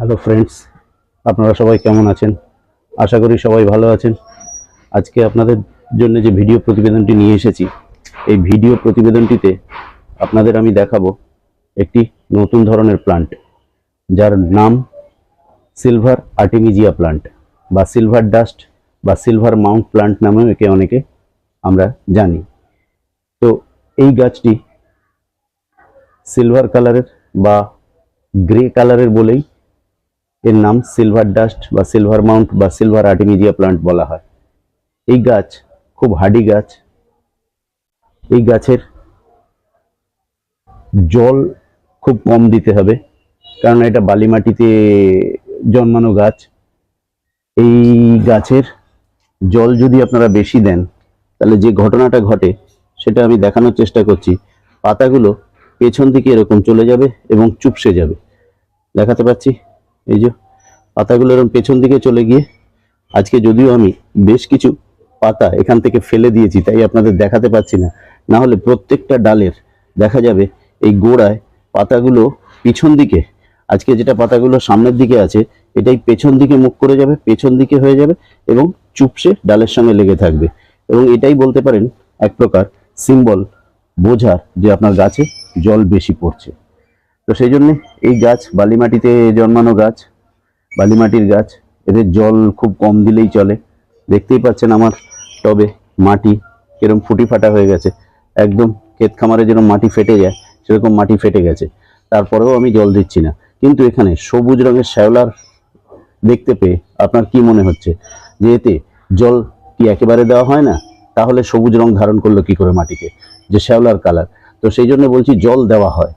Hello friends আপনারা সবাই কেমন আছেন? আশা করি সবাই ভালো আছেন। আজকে আপনাদের জন্য যে ভিডিও প্রতিবেদনটি নিয়ে এসেছি, এই ভিডিও প্রতিবেদনটিতে আপনাদের আমি দেখাবো একটি নতুন ধরনের প্লান্ট যার নাম সিলভার আর্টিমিজিয়া প্লান্ট বা সিলভার ডাস্ট বা সিলভার মাউন্ট প্লান্ট নামেও একে অনেকে আমরা জানি। তো এই গাছটি সিলভার কালারের বা গ্রে কালারের বলেই এর নাম সিলভার ডাস্ট বা সিলভার মাউন্ট বা সিলভার আর্টিমিজিয়া প্লান্ট বলা হয়। এই গাছ খুব হার্ডি গাছ। এই গাছের জল খুব কম দিতে হবে, কারণ এটা বালি মাটিতে জন্মানো গাছ। এই গাছের জল যদি আপনারা বেশি দেন, তাহলে যে ঘটনাটা ঘটে, সেটা আমি দেখানোর চেষ্টা করছি। পাতাগুলো পেছন দিকে এরকম চলে যাবে এবং চুপসে যাবে। দেখাতে পাচ্ছি? এই যে পাতাগুলো এরকম পেছন দিকে চলে গিয়ে, আজকে যদিও আমি বেশ কিছু পাতা এখান থেকে ফেলে দিয়েছি, তাই আপনাদের দেখাতে পাচ্ছি না। না হলে প্রত্যেকটা ডালের দেখা যাবে এই গোড়ায় পাতাগুলো পিছন দিকে, আজকে যেটা পাতাগুলো সামনের দিকে আছে, এটাই পেছন দিকে মুখ করে যাবে, পেছন দিকে হয়ে যাবে এবং চুপসে ডালের সঙ্গে লেগে থাকবে। এবং এটাই বলতে পারেন এক প্রকার সিম্বল বোঝার যে আপনার গাছে জল বেশি পড়ছে। তো সেই জন্যে এই গাছ বালি মাটিতে জন্মানো গাছ বালি মাটির গাছ, এদের জল খুব কম দিলেই চলে। দেখতেই পাচ্ছেন আমার টবে মাটি কিরম ফুটি ফাটা হয়ে গেছে। একদম ক্ষেত খামারে যেরকম মাটি ফেটে যায়, সেরকম মাটি ফেটে গেছে। তারপরেও আমি জল দিচ্ছি না। কিন্তু এখানে সবুজ রঙের শ্যাওলার দেখতে পেয়ে আপনার কি মনে হচ্ছে? যে এতে জল কি একেবারে দেওয়া হয় না? তাহলে সবুজ রং ধারণ করল কি করে মাটিকে? যে শ্যাওলার কালার। তো সেই জন্য বলছি জল দেওয়া হয়।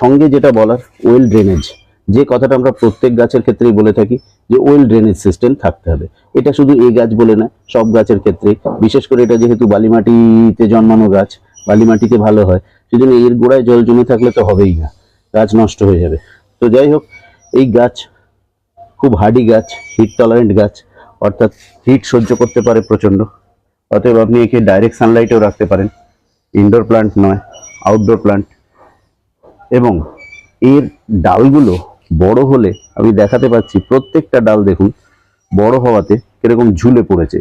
সঙ্গে যেটা বলার ওয়েল ড্রেনেজ যে কথাটা আমরা প্রত্যেক গাছের ক্ষেত্রেই বলে থাকি, যে ওয়েল ড্রেনেজ সিস্টেম থাকতে হবে। এটা শুধু এই গাছ বলে না, সব গাছের ক্ষেত্রে। বিশেষ করে এটা যেহেতু বালিমাটিতে জন্মানো গাছ, বালিমাটিতে ভালো হয়। সেজন্য এর গোড়ায় জল জমে থাকলে তো হবেই না, গাছ নষ্ট হয়ে যাবে। তো যাই হোক, এই গাছ খুব হার্ডি গাছ হিট টলারেন্ট গাছ, অর্থাৎ হিট সহ্য করতে পারে প্রচণ্ড। অতএব আপনি একে ডাইরেক্ট সানলাইটেও রাখতে পারেন। ইনডোর প্লান্ট নয় আউটডোর প্লান্ট এবং এর ডালগুলো বড় হলে আমি দেখাতে পাচ্ছি প্রত্যেকটা ডাল দেখুন, বড় হওয়াতে কীরকম ঝুলে পড়েছে।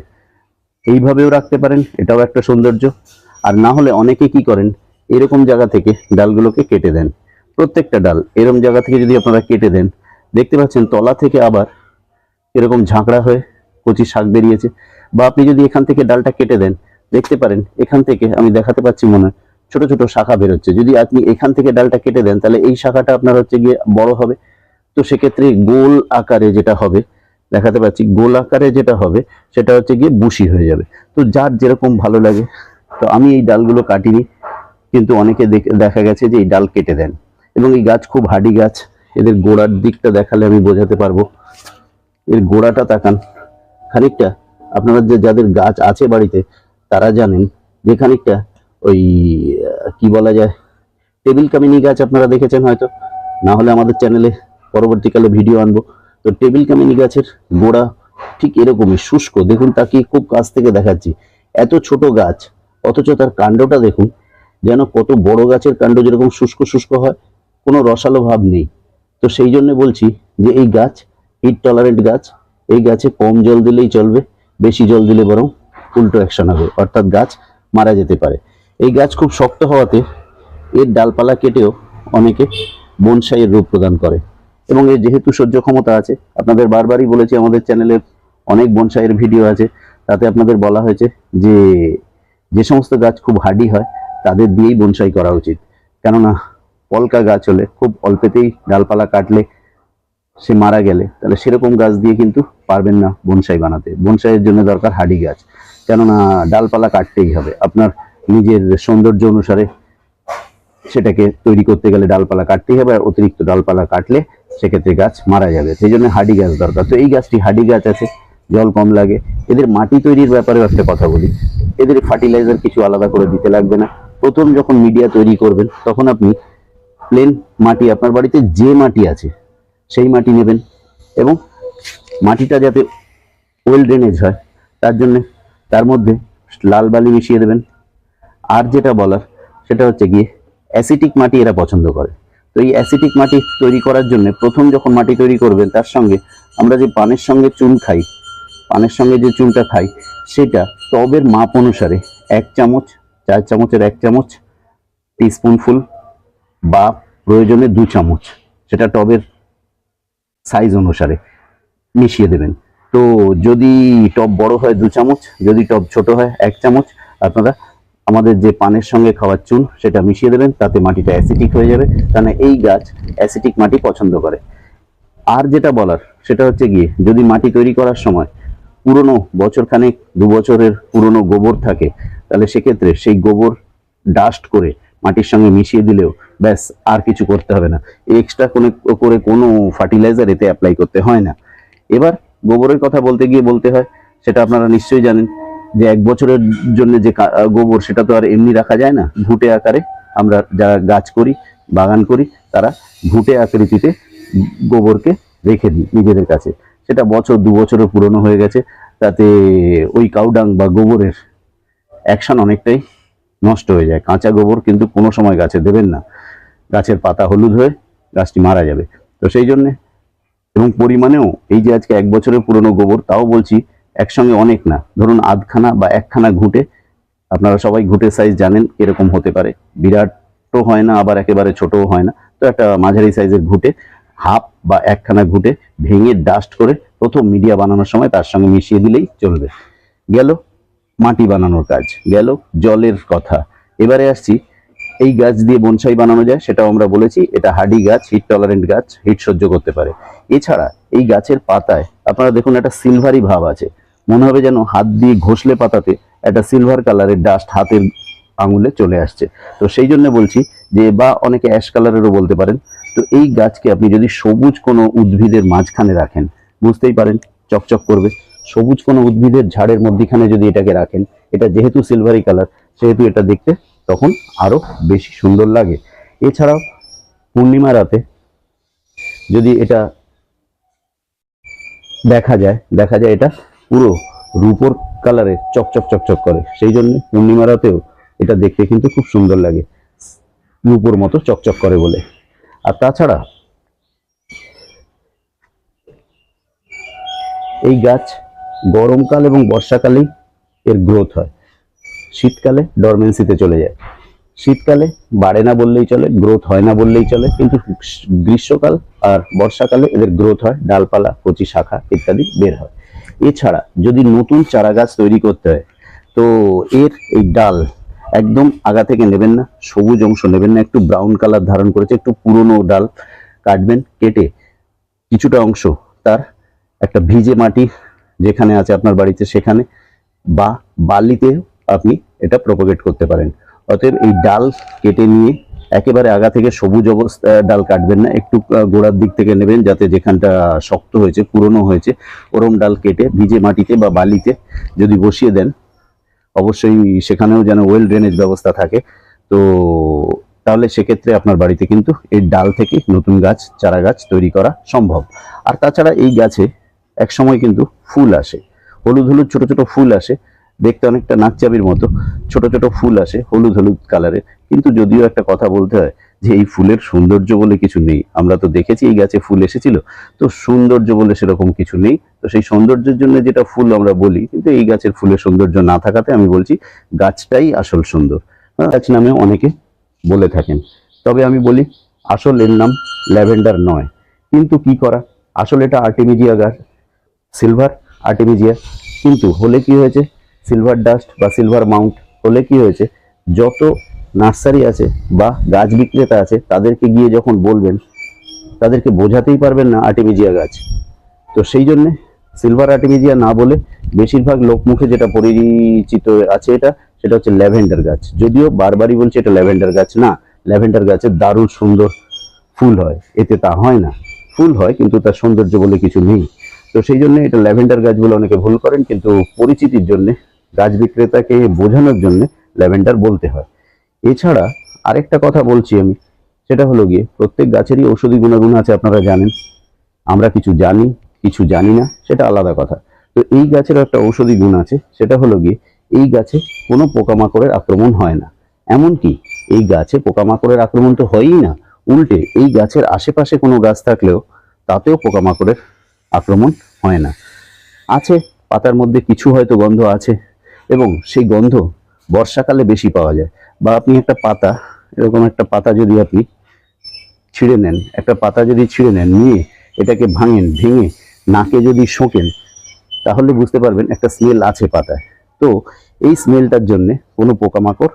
এইভাবেও রাখতে পারেন, এটাও একটা সৌন্দর্য। আর না হলে অনেকে কি করেন, এরকম জায়গা থেকে ডালগুলোকে কেটে দেন। প্রত্যেকটা ডাল এরকম জায়গা থেকে যদি আপনারা কেটে দেন, দেখতে পাচ্ছেন তলা থেকে আবার এরকম ঝাঁকড়া হয়ে কচি শাক বেরিয়েছে। বা আপনি যদি এখান থেকে ডালটা কেটে দেন, দেখতে পারেন, এখান থেকে আমি দেখাতে পাচ্ছি মনে হয় ছোট ছোট শাখা বেরোচ্ছে যদি আপনি এখান থেকে ডালটা কেটে দেন, তাহলে এই শাখাটা আপনার হচ্ছে গিয়ে বড় হবে। তো সেক্ষেত্রে গোল আকারে যেটা হবে, দেখাতে পাচ্ছি, গোল আকারে যেটা হবে, সেটা হচ্ছে গিয়ে বুশি হয়ে যাবে। তো যার যেরকম ভালো লাগে, তো আমি এই ডালগুলো কাটিনি, কিন্তু অনেকে দেখ- দেখা গেছে যে এই ডাল কেটে দেন। এবং এই গাছ খুব হাডি গাছ, এদের গোড়ার দিকটা দেখালে আমি বোঝাতে পারব। এর গোড়াটা তাকান, খানিকটা। আপনারা যে যাদের গাছ আছে বাড়িতে, তারা জানেন যে খানিকটা ওই কি বলা যায়, টেবিল কামিনী গাছ আপনারা দেখেছেন হয়তো। না হলে আমাদের চ্যানেলে পরবর্তীকালে ভিডিও আনব। তো টেবিল কামিনী গাছের গোড়া ঠিক এরকমই, শুষ্ক। দেখুন তাকে খুব কাছ থেকে দেখাচ্ছি। এত ছোট গাছ, অথচ তার কাণ্ডটা দেখুন, যেন কত বড় গাছের কাণ্ড যেরকম শুষ্ক শুষ্ক হয়, কোনো রসালো ভাব নেই। তো সেই জন্য বলছি যে এই গাছ হিট টলারেন্ট গাছ, এই গাছে কম জল দিলেই চলবে, বেশি জল দিলে বরং উল্টো অ্যাকশন হবে। অর্থাৎ গাছ মারা যেতে পারে। এই গাছ খুব শক্ত হওয়াতে এর ডালপালা কেটেও অনেকে বনসাইয়ের রূপ প্রদান করে। এবং এর যেহেতু সহ্য ক্ষমতা আছে, আপনাদের বারবারই বলেছি আমাদের চ্যানেলে অনেক বনসাইয়ের ভিডিও আছে, তাতে আপনাদের বলা হয়েছে যে যে সমস্ত গাছ খুব হার্ডি হয়, তাদের দিয়েই বনসাই করা উচিত। কেননা পলকা গাছ হলে খুব অল্পেতেই ডালপালা কাটলে সে মারা গেলে, তাহলে সেরকম গাছ দিয়ে কিন্তু পারবেন না বনসাই বানাতে। বনসাইয়ের জন্য দরকার হাডি গাছ। কেননা ডালপালা কাটতেই হবে। আপনার নিজের সৌন্দর্য অনুসারে সেটাকে তৈরি করতে গেলে ডালপালা কাটতেই হবে আর অতিরিক্ত ডালপালা কাটলে সেক্ষেত্রে গাছ মারা যাবে। সেই জন্য হাডি গাছ দরকার। তো এই গাছটি হাডি গাছ আছে, জল কম লাগে। এদের মাটি তৈরির ব্যাপারেও একটা কথা বলি। এদের ফার্টিলাইজার কিছু আলাদা করে দিতে লাগবে না। প্রথম যখন মিডিয়া তৈরি করবেন, তখন আপনি প্লেন মাটি, আপনার বাড়িতে যে মাটি আছে, সেই মাটি নেবেন এবং মাটিটা যাতে ওয়েল ড্রেনেজ হয়, তার জন্য তার মধ্যে লাল বালি মিশিয়ে দেবেন। আর যেটা বলার, সেটা হচ্ছে গিয়ে অ্যাসিটিক মাটি এরা পছন্দ করে। তো এই অ্যাসিটিক মাটি তৈরি করার জন্য প্রথম যখন মাটি তৈরি করবেন, তার সঙ্গে আমরা যে পানের সঙ্গে চুন খাই, পানের সঙ্গে যে চুনটা খাই, সেটা টবের মাপ অনুসারে এক চামচ, চার চামচের এক চামচ টিস্পুনফুল বা প্রয়োজনে দু চামচ, সেটা টবের সাইজ অনুসারে মিশিয়ে দেবেন। তো যদি টব বড় হয় দু চামচ, যদি টব ছোট হয় এক চামচ, আপনারা আমাদের যে পানের সঙ্গে খাওয়ার চুন, সেটা মিশিয়ে দেবেন, তাতে মাটিটা অ্যাসিটিক হয়ে যাবে। কারণ এই গাছ অ্যাসিটিক মাটি পছন্দ করে। আর যেটা বলার, সেটা হচ্ছে গিয়ে, যদি মাটি তৈরি করার সময় পুরনো বছরখানেক দু বছরের পুরনো গোবর থাকে, তাহলে সেক্ষেত্রে সেই গোবর ডাস্ট করে মাটির সঙ্গে মিশিয়ে দিলেও ব্যাস, আর কিছু করতে হবে না। এক্সট্রা কোনো করে কোনো ফার্টিলাইজার এতে অ্যাপ্লাই করতে হয় না। এবার গোবরের কথা বলতে গিয়ে বলতে হয়, সেটা আপনারা নিশ্চয়ই জানেন যে এক বছরের জন্য যে গোবর, সেটা তো আর এমনি রাখা যায় না। ঘুটে আকারে আমরা যারা গাছ করি, বাগান করি, তারা ঘুটে আকৃতিতে গোবরকে রেখে দিই নিজেদের কাছে। সেটা বছর, দু বছরের পুরনো হয়ে গেছে। তাতে ওই কাউডাং বা গোবরের অ্যাকশন অনেকটাই নষ্ট হয়ে যায়। কাঁচা গোবর কিন্তু কোনো সময় গাছে দেবেন না। গাছের পাতা হলুদ হয়ে গাছটি মারা যাবে। তো সেই জন্যে এবং পরিমাণেও এই যে আজকে এক বছরের পুরনো গোবর, তাও বলছি একসঙ্গে অনেক না। ধরুন আধখানা বা একখানা ঘুঁটে, আপনারা সবাই ঘুঁটে সাইজ জানেন এরকম হতে পারে। বিরাটও হয় না, আবার একেবারে ছোটও হয় না। তো একটা মাঝারি সাইজের ঘুঁটে হাফ বা একখানা ঘুঁটে ভেঙে ডাস্ট করে প্রথম মিডিয়া বানানোর সময় তার সঙ্গে মিশিয়ে দিলেই চলবে। গেল মাটি বানানোর কাজ, গেল জলের কথা। এবারে আসছি, এই গাছ দিয়ে বনসাই বানানো যায়, সেটাও আমরা বলেছি, এটা হাডি গাছ হিট টলারেন্ট গাছ হিট সহ্য করতে পারে। এছাড়া এই গাছের পাতায় আপনারা দেখুন একটা সিলভারি ভাব আছে। মনে হবে যেন হাত দিয়ে ঘষলে পাতাতে একটা সিলভার কালারের ডাস্ট হাতের আঙুলে চলে আসছে। তো সেই জন্য বলছি যে, বা অনেকে অ্যাশ কালারেরও বলতে পারেন। তো এই গাছকে আপনি যদি সবুজ কোনো উদ্ভিদের মাঝখানে রাখেন, বুঝতেই পারেন, চকচক করবে। সবুজ কোনো উদ্ভিদের ঝাড়ের মধ্যিখানে যদি এটাকে রাখেন, এটা যেহেতু সিলভারি কালার সেহেতু এটা দেখতে তখন আরও বেশি সুন্দর লাগে। এছাড়াও পূর্ণিমা রাতে যদি এটা দেখা যায় দেখা যায় এটা পুরো রূপোর কালারে চকচক চকচক করে। সেই জন্য পূর্ণিমা রাতেও এটা দেখতে কিন্তু খুব সুন্দর লাগে। রূপোর মতো চকচক করে বলে। আর তাছাড়া এই গাছ গরমকাল এবং বর্ষাকালেই এর গ্রোথ হয়। শীতকালে ডরমেন্সিতে চলে যায়। শীতকালে বাড়ে না বললেই চলে গ্রোথ হয় না বললেই চলে, কিন্তু গ্রীষ্মকাল আর বর্ষাকালে এদের গ্রোথ হয়। ডালপালা, কচি শাখা ইত্যাদি বের হয়। এছাড়া যদি নতুন চারা গাছ তৈরি করতে হয়, তো এর এই ডাল একদম আগা থেকে নেবেন না, সবুজ অংশ নেবেন না, একটু ব্রাউন কালার ধারণ করেছে, একটু পুরনো ডাল কাটবেন, কেটে কিছুটা অংশ তার একটা ভিজে মাটি যেখানে আছে আপনার বাড়িতে সেখানে বা বালিতে আপনি এটা প্রপোগেট করতে পারেন। অতএব এই ডাল কেটে নিয়ে একেবারে আগা থেকে সবুজ অবস্থা ডাল কাটবেন না। একটু গোড়ার দিক থেকে নেবেন যাতে যেখানটা শক্ত হয়েছে, পুরনো হয়েছে, ওরম ডাল কেটে ভিজে মাটিতে বা বালিতে যদি বসিয়ে দেন, অবশ্যই সেখানেও যেন ওয়েল ড্রেনেজ ব্যবস্থা থাকে। তো তাহলে সেক্ষেত্রে আপনার বাড়িতে কিন্তু এই ডাল থেকে নতুন গাছ, চারা গাছ তৈরি করা সম্ভব। আর তাছাড়া এই গাছে এক সময় কিন্তু ফুল আসে। হলুদ হলুদ ছোট ছোট ফুল আসে। দেখতে অনেকটা নাকচাবির মতো। ছোট ছোট ফুল আসে হলুদ হলুদ কালারের কিন্তু যদিও একটা কথা বলতে হয় যে এই ফুলের সৌন্দর্য বলে কিছু নেই। আমরা তো দেখেছি এই গাছে ফুল এসেছিল। তো সৌন্দর্য বলে সেরকম কিছু নেই। তো সেই সৌন্দর্যের জন্য যেটা ফুল আমরা বলি কিন্তু এই গাছের ফুলের সৌন্দর্য না থাকাতে আমি বলছি গাছটাই আসল সুন্দর। হ্যাঁ, গাছ নামে অনেকে বলে থাকেন। তবে আমি বলি আসল এর নাম ল্যাভেন্ডার নয়। কিন্তু কি করা? আসলে এটা আর্টিমিজিয়া গাছ সিলভার আর্টিমিজিয়া কিন্তু হলে কি হয়েছে? সিলভার ডাস্ট বা সিলভার মাউন্ট হলে কি হয়েছে? যত নার্সারি আছে বা গাছ বিক্রেতা আছে, তাদেরকে গিয়ে যখন বলবেন, তাদেরকে বোঝাতেই পারবেন না আর্টিমিজিয়া গাছ। তো সেই জন্যে সিলভার আর্টিমিজিয়া না বলে বেশিরভাগ লোকমুখে যেটা পরিচিত আছে এটা, সেটা হচ্ছে ল্যাভেন্ডার গাছ। যদিও বারবারই বলছে এটা ল্যাভেন্ডার গাছ না, ল্যাভেন্ডার গাছের দারুণ সুন্দর ফুল হয়। এতে তা হয় না। ফুল হয় কিন্তু তার সৌন্দর্য বলে কিছু নেই। তো সেই জন্য এটা ল্যাভেন্ডার গাছ বলে অনেকে ভুল করেন, কিন্তু পরিচিতির জন্য গাছ বিক্রেতাকে বোঝানোর জন্য ল্যাভেন্ডার বলতে হয়। এছাড়া আরেকটা কথা বলছি আমি, সেটা হলো গিয়ে প্রত্যেক গাছেরই ঔষধি গুণাগুণ আছে আপনারা জানেন। আমরা কিছু জানি কিছু জানি না, সেটা আলাদা কথা। তো এই গাছের একটা ঔষধি গুণ আছে, সেটা হলো গিয়ে এই গাছে কোনো পোকামাকড়ের আক্রমণ হয় না। এমনকি এই গাছে পোকামাকড়ের আক্রমণ তো হয়ই না। উল্টে এই গাছের আশেপাশে কোনো গাছ থাকলেও তাতেও পোকামাকড়ের আক্রমণ হয় না। আছে, পাতার মধ্যে কিছু হয়তো গন্ধ আছে এবং সেই গন্ধ বর্ষাকালে বেশি পাওয়া যায়। বা আপনি একটা পাতা, এরকম একটা পাতা যদি আপনি ছিঁড়ে নেন, একটা পাতা যদি ছিঁড়ে নেন, নিয়ে এটাকে ভাঙেন, ভেঙে নাকে যদি শোকেন, তাহলে বুঝতে পারবেন একটা স্মেল আছে পাতায়। তো এই স্মেলটার জন্য কোনো পোকামাকড়,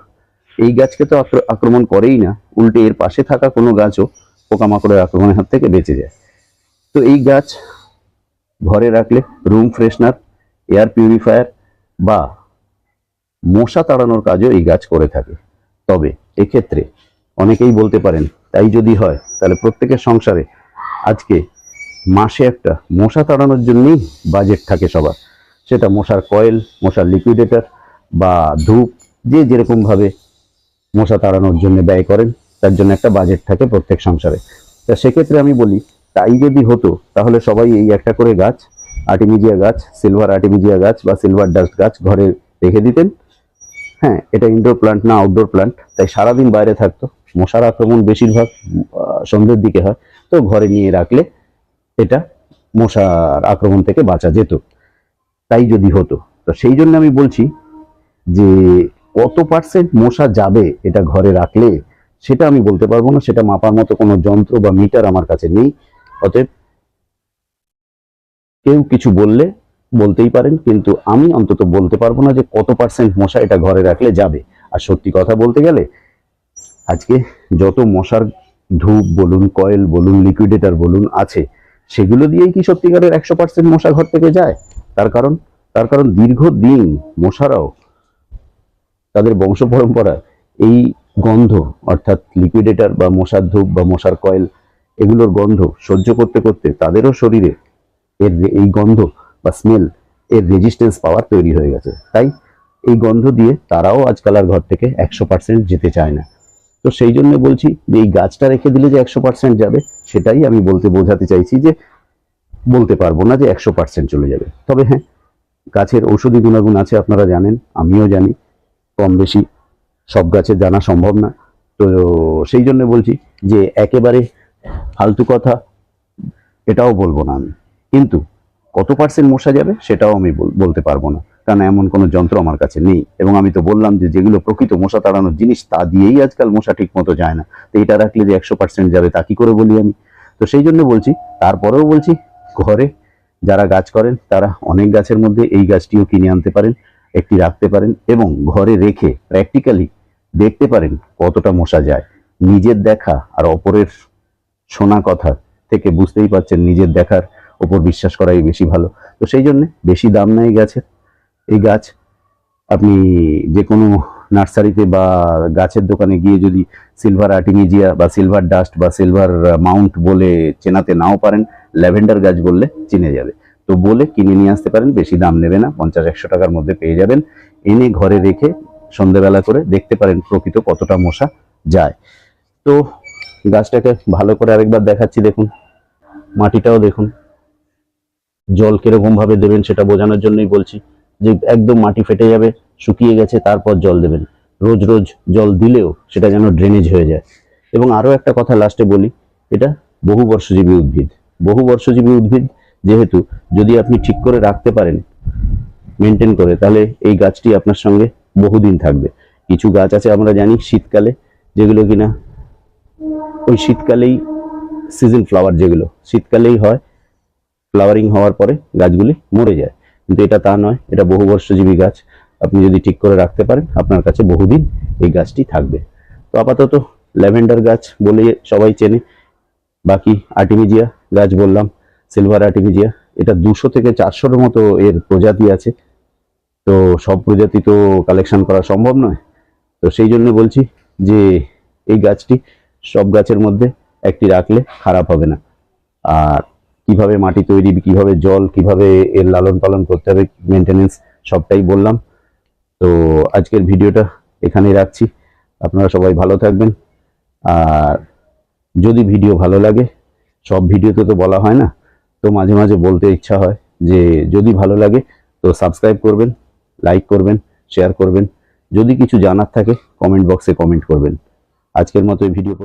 এই গাছকে তো আক্রমণ করেই না, উল্টে এর পাশে থাকা কোনো গাছও পোকামাকড়ের আক্রমণের হাত থেকে বেঁচে যায়। তো এই গাছ ঘরে রাখলে রুম ফ্রেশনার এয়ার পিউরিফায়ার বা মশা তাড়ানোর কাজও এই গাছ করে থাকে। তবে এক্ষেত্রে অনেকেই বলতে পারেন, তাই যদি হয়, তাহলে প্রত্যেকের সংসারে আজকে মাসে একটা মশা তাড়ানোর জন্যই বাজেট থাকে সবার। সেটা মশার কয়েল মশার লিকুইডেটার বা ধূপ, যে যেরকমভাবে মশা তাড়ানোর জন্য ব্যয় করেন, তার জন্য একটা বাজেট থাকে প্রত্যেক সংসারে। তা সেক্ষেত্রে আমি বলি, তাই যদি হতো, তাহলে সবাই এই একটা করে গাছ আর্টিমিজিয়া গাছ সিলভার আর্টিমিজিয়া গাছ বা সিলভার ডাস্ট গাছ ঘরে রেখে দিতেন। হ্যাঁ এটা ইনডোর প্লান্ট না আউটডোর প্লান্ট তাই সারাদিন বাইরে থাকতো। মশার আক্রমণ বেশিরভাগ সন্ধ্যের দিকে হয়। তো ঘরে নিয়ে রাখলে এটা মশার আক্রমণ থেকে বাঁচা যেত। তাই যদি হতো। তো সেই জন্য আমি বলছি যে, কত পার্সেন্ট মশা যাবে এটা ঘরে রাখলে, সেটা আমি বলতে পারব না। সেটা মাপার মতো কোনো যন্ত্র বা মিটার আমার কাছে নেই। অতএব কেউ কিছু বললে বলতেই পারেন, কিন্তু আমি অন্তত বলতে পারব না যে কত পার্সেন্ট মশা এটা ঘরে রাখলে যাবে। আর সত্যি কথা বলতে গেলে, আজকে যত মশার ধূপ বলুন, কয়েল বলুন লিকুইডেটর বলুন আছে, সেগুলো দিয়েই কি সত্যিকারের একশো পার্সেন্ট মশা ঘর থেকে যায়? তার কারণ তার কারণ দীর্ঘদিন মশারাও তাদের বংশ পরম্পরা এই গন্ধ, অর্থাৎ লিকুইডেটার বা মশার ধূপ বা মশার কয়েল, এগুলোর গন্ধ সহ্য করতে করতে তাদেরও শরীরে এর এই গন্ধ বা স্মেল এর রেজিস্ট্যান্স পাওয়ার তৈরি হয়ে গেছে। তাই এই গন্ধ দিয়ে তারাও আজকাল আর ঘর থেকে একশো পার্সেন্ট যেতে চায় না। তো সেই জন্য বলছি যে এই গাছটা রেখে দিলে যে একশো পার্সেন্ট যাবে, সেটাই আমি বলতে বোঝাতে চাইছি যে বলতে পারব না যে একশো পার্সেন্ট চলে যাবে। তবে হ্যাঁ গাছের ঔষধি গুণাগুণ আছে আপনারা জানেন, আমিও জানি কম বেশি সব গাছের জানা সম্ভব না। তো সেই জন্য বলছি যে একেবারে ফালতু কথা, এটাও বলব না আমি। কিন্তু কত পার্সেন্ট মশা যাবে সেটাও আমি বলতে পারব না। কারণ এমন কোনো যন্ত্র আমার কাছে নেই। এবং আমি তো বললাম যে যেগুলো প্রকৃত মশা তাড়ানোর জিনিস, তা দিয়েই আজকাল মশা ঠিক মতো যায় না। তো এটা রাখলে যে একশো পার্সেন্ট যাবে তা কি করে বলি আমি? তো সেই জন্য বলছি, তারপরেও বলছি, ঘরে যারা গাছ করেন, তারা অনেক গাছের মধ্যে এই গাছটিও কিনে আনতে পারেন, একটি রাখতে পারেন এবং ঘরে রেখে প্র্যাকটিক্যালি দেখতে পারেন কতটা মশা যায়। নিজের দেখা আর অপরের শোনা কথা থেকে বুঝতেই পারছেন নিজের দেখার ওপর বিশ্বাস করাই বেশি ভালো। তো সেই জন্য বেশি দাম নেই গাছের। এই গাছ আপনি যে কোনো নার্সারিতে বা গাছের দোকানে গিয়ে যদি সিলভার আর্টিমিজিয়া বা সিলভার ডাস্ট বা সিলভার মাউন্ট বলে চেনাতে নাও পারেন, ল্যাভেন্ডার গাছ বললে চিনে যাবে। তো বলে কিনে নিয়ে আসতে পারেন, বেশি দাম নেবে না, পঞ্চাশ, একশো টাকার মধ্যে পেয়ে যাবেন। এনে ঘরে রেখে সন্ধেবেলা করে দেখতে পারেন প্রকৃত কতটা মশা যায়। তো গাছটাকে ভালো করে আরেকবার দেখাচ্ছি দেখুন। মাটিটাও দেখুন। জল কীরকম ভাবে দেবেন সেটা বোঝানোর জন্যই বলছি যে একদম মাটি ফেটে যাবে, শুকিয়ে গেছে, তারপর জল দেবেন। রোজ রোজ জল দিলেও সেটা যেন ড্রেনেজ হয়ে যায়। এবং আরও একটা কথা লাস্টে বলি, এটা বহু বর্ষজীবী উদ্ভিদ। বহু বর্ষজীবী উদ্ভিদ যেহেতু যদি আপনি ঠিক করে রাখতে পারেন মেনটেন করে, তাহলে এই গাছটি আপনার সঙ্গে বহুদিন থাকবে। কিছু গাছ আছে আমরা জানি শীতকালে, যেগুলো কিনা ওই শীতকালেই সিজন ফ্লাওয়ার যেগুলো, শীতকালেই হয় ফ্লাওয়ারিং হওয়ার পরে গাছগুলি মরে যায়। কিন্তু এটা তা নয়, এটা বহু বর্ষজীবী গাছ। আপনি যদি ঠিক করে রাখতে পারেন, আপনার কাছে বহুদিন এই গাছটি থাকবে। তো আপাতত ল্যাভেন্ডার গাছ বলে সবাই চেনে। বাকি আর্টিমিজিয়া গাছ বললাম, সিলভার আর্টিমিজিয়া, এটা দুশো থেকে চারশোর মতো এর প্রজাতি আছে। তো সব প্রজাতি তো কালেকশন করা সম্ভব নয়। তো সেই জন্য বলছি যে এই গাছটি সব গাছের মধ্যে একটি রাখলে খারাপ হবে না। আর কীভাবে মাটি তৈরি, কীভাবে জল, কীভাবে এর লালন পালন করতে হবে মেনটেনেন্স সবটাই বললাম। তো আজকের ভিডিওটা এখানেই রাখছি। আপনারা সবাই ভালো থাকবেন। আর যদি ভিডিও ভালো লাগে, সব ভিডিওতে তো বলা হয় না, তো মাঝে মাঝে বলতে ইচ্ছা হয় যে যদি ভালো লাগে, তো সাবস্ক্রাইব করবেন লাইক করবেন শেয়ার করবেন। যদি কিছু জানার থাকে কমেন্ট বক্সে কমেন্ট করবেন। আজকের মতো এই ভিডিও